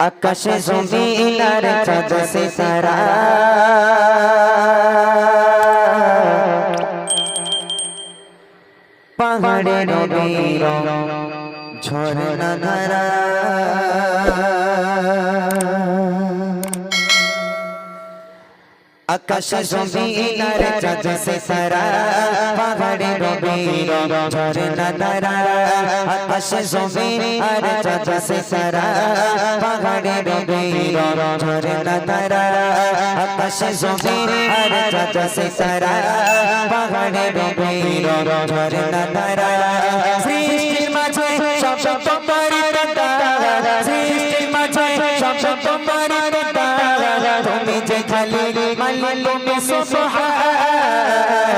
আকাশে জমিন আর চাঁদ সিতারা পাহাড়ে নদীর ঝরনা ধারা আকাশে জমিন আর চাঁদ সিতারা পাহাড়ে নদীর ঝরনা ধারা আকাশে জমিন আর চাঁদ সিতারা পাহাড়ে নদীর ঝরনা ধারা আকাশে জমিন আর চাঁদ সিতারা পাহাড়ে নদীর ঝরনা ধারা সৃষ্টির মাঝে সব সব তোমারই তারা সৃষ্টির মাঝে সব সব তোমারই তারা তুমি যে খালি মালিক সুবহান।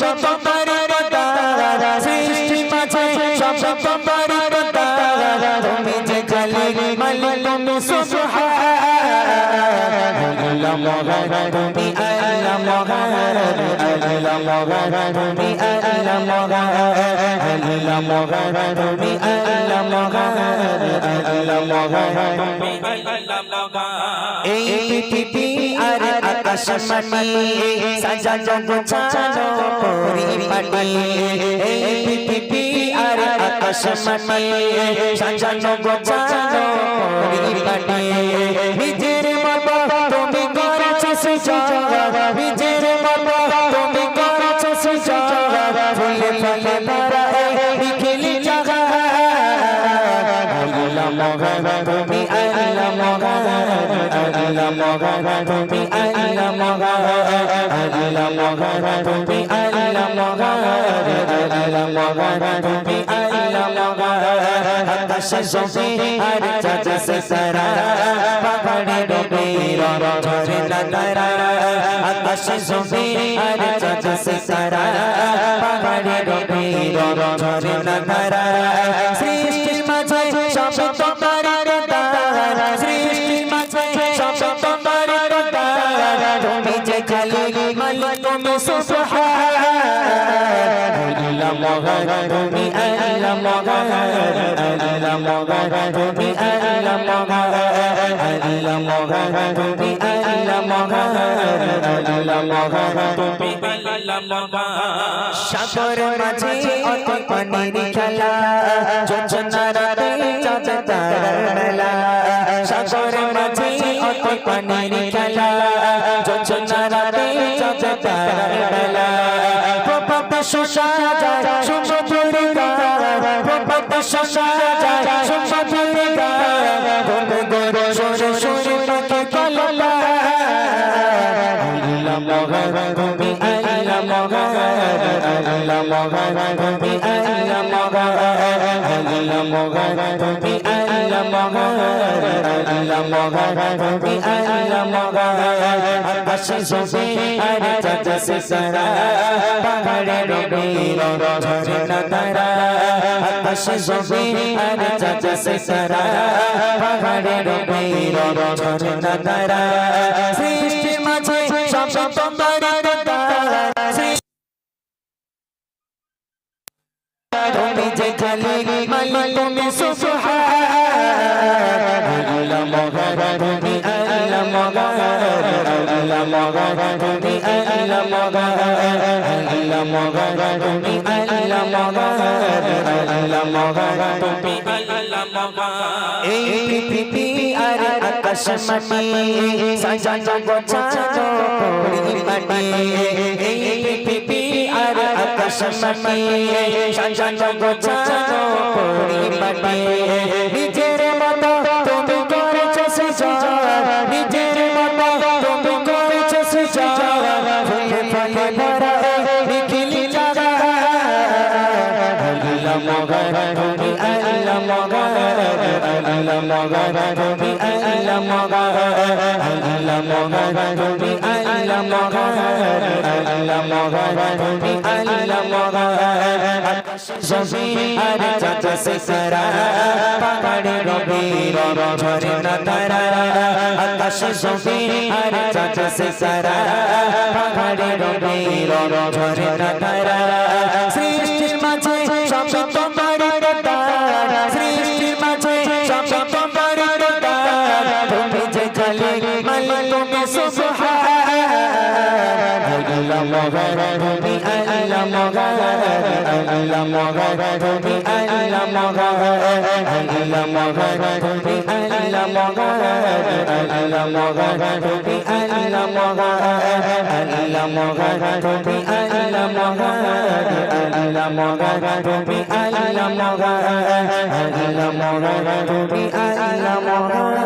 সব আল্লাহ মহান তুমি আল্লাহ মহান আল্লাহ মহান তুমি আল্লাহ মহান আল্লাহ মহান তুমি আল্লাহ মহান এই পৃথিবী আর আকাশ মাটি সাজানো গোছানো পরিপাটি এই পৃথিবী আর আকাশ মাটি সাজানো গোছানো পরিপাটি নিজের মতো তুমি করেছ সুযোগ ফুলে ফুলে এই বিকেলি জাগা আল্লাহ মহান, তুমি আল্লাহ মহান। আল্লাহ মহান, তুমি আল্লাহ মহান। আল্লাহ মহান, তুমি আল্লাহ মহান। আল্লাহ মহান, তুমি আল্লাহ মহান। আকাশে জমিন আর চাঁদ সিতারা পাহাড়ে নদীর ঝরনা ধারা আকাশে জমিন আর চাঁদ সিতারা পাহাড়ে নদীর ঝরনা ধারা সৃষ্টির মাঝে সব তোমার তারা মহান তুমি আল্লাহ মহান আল্লাহ মহান তুমি আল্লাহ মহান আল্লাহ মহান তুমি আল্লাহ মহান আল্লাহ মহান তুমি সাগর মাঝে অত পানির খেলা যোজনা রাতে চাঁদ তারার মেলা। সাগর মাঝে অত পানির খেলা যোজনা রাতে চাঁদ তারার মেলা। শোষা যায় সমুদ্র প্রপাত শোষা যায় সমুদ্র গন গর সরে সরে পাখি কললা আল্লাহ মহান তুমি আল্লাহ মহান আল্লাহ মহান তুমি আল্লাহ মহান আল্লাহ মহান তুমি আল্লাহ সৃষ্টির মাঝে সব সব তোমার তুমি যে খালি মালিক তুমি সুবহান আল্লাহ মহান তুমি আল্লাহ মহান আল্লাহ মহান তুমি আল্লাহ মহান আল্লাহ মহান তুমি গোছানো পরিপাটি এই পৃথিবী আর মহান তুমি আল্লাহ মহান আল্লাহ মগর তুমি আল্লাহ মগর আল্লাহ মগর তুমি আল্লাহ মগর আল্লাহ মগর তুমি আল্লাহ মগর জমিন আর চাঁদ সিতারা পাহাড়ে গভীর ঝরে না তারা আকাশ জমিন আর চাঁদ সিতারা পাহাড়ে গভীর ঝরে না তারা মগর তুমি আল্লাহ মগর আল্লাহ মগর তুমি আল্লাহ মগর আল্লাহ মগর তুমি আল্লাহ মগর আল্লাহ মগর তুমি আল্লাহ মগর আল্লাহ মগর তুমি আল্লাহ মগর আল্লাহ মগর তুমি আল্লাহ মগর আল্লাহ মগর তুমি আল্লাহ মগর